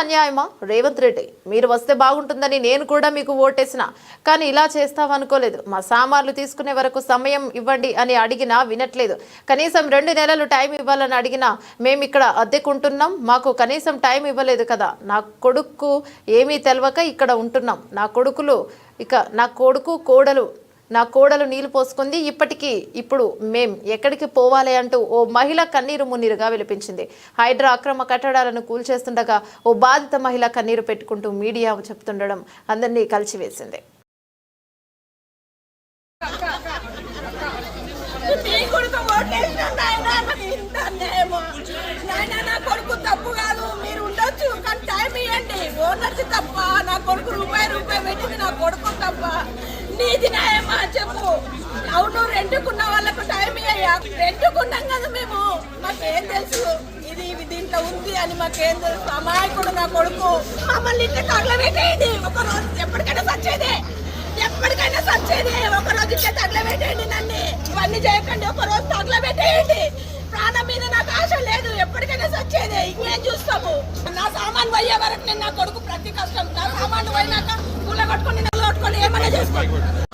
అన్యాయమా? రేవంత్ రెడ్డి మీరు వస్తే బాగుంటుందని నేను కూడా మీకు ఓటేసిన. కానీ ఇలా చేస్తామనుకోలేదు మా సామాన్లు తీసుకునే వరకు సమయం ఇవ్వండి అని అడిగినా వినట్లేదు. కనీసం రెండు నెలలు టైం ఇవ్వాలని అడిగినా మేము ఇక్కడ అద్దెకుంటున్నాం. మాకు కనీసం టైం ఇవ్వలేదు కదా. నా కొడుకు ఏమీ తెలవక ఇక్కడ ఉంటున్నాం. నా కొడుకులు ఇక నా కొడుకు కోడలు నా కోడలు నీళ్ళు పోసుకుంది. ఇప్పటికీ ఇప్పుడు మేం ఎక్కడికి పోవాలి అంటూ ఓ మహిళ కన్నీరు మున్నీరుగా విలిపించింది. హైడ్రా అక్రమ కట్టడాలను కూల్చేస్తుండగా ఓ బాధిత మహిళ కన్నీరు పెట్టుకుంటూ మీడియా చెప్తుండడం అందరినీ కలిసివేసింది తప్పు కాదు. మీరు ఉండొచ్చు కానీ టైం ఇవ్వండి ఓనర్స్ తప్ప నా కొడుకు రూపాయి రూపాయి రెండుకున్న వాళ్ళకు టైం ఇయ్యా రెండుకున్నాం కదా మేము. మాకేం తెలుసు? ఇది దీంట్లో ఉంది అని మాకేం తెలుసు? అమాయకుడు నా కొడుకు. మమ్మల్ని ఇంటి తగలబెట్టేయండి ఒక రోజు ఎప్పటికైనా సచ్చేదే. ఎప్పటికైనా సచ్చేది. ఒక రోజు ఇట్లా తగలబెట్టేయండి నన్ను. ఇవన్నీ చేయకండి. ఒక రోజు తగలబెట్టేయండి ప్రాణం మీద నాకు ఆశ లేదు. ఎప్పటికైనా సచ్చేది. ఇంకేం చూస్తాము? నా సామాన్ పోయే వరకు నేను నా కొడుకు ప్రతి కష్టం. నా సామాన్ పోయినాక పూల కొట్టుకొని నెల కొట్టుకొని ఏమైనా చేసుకోండి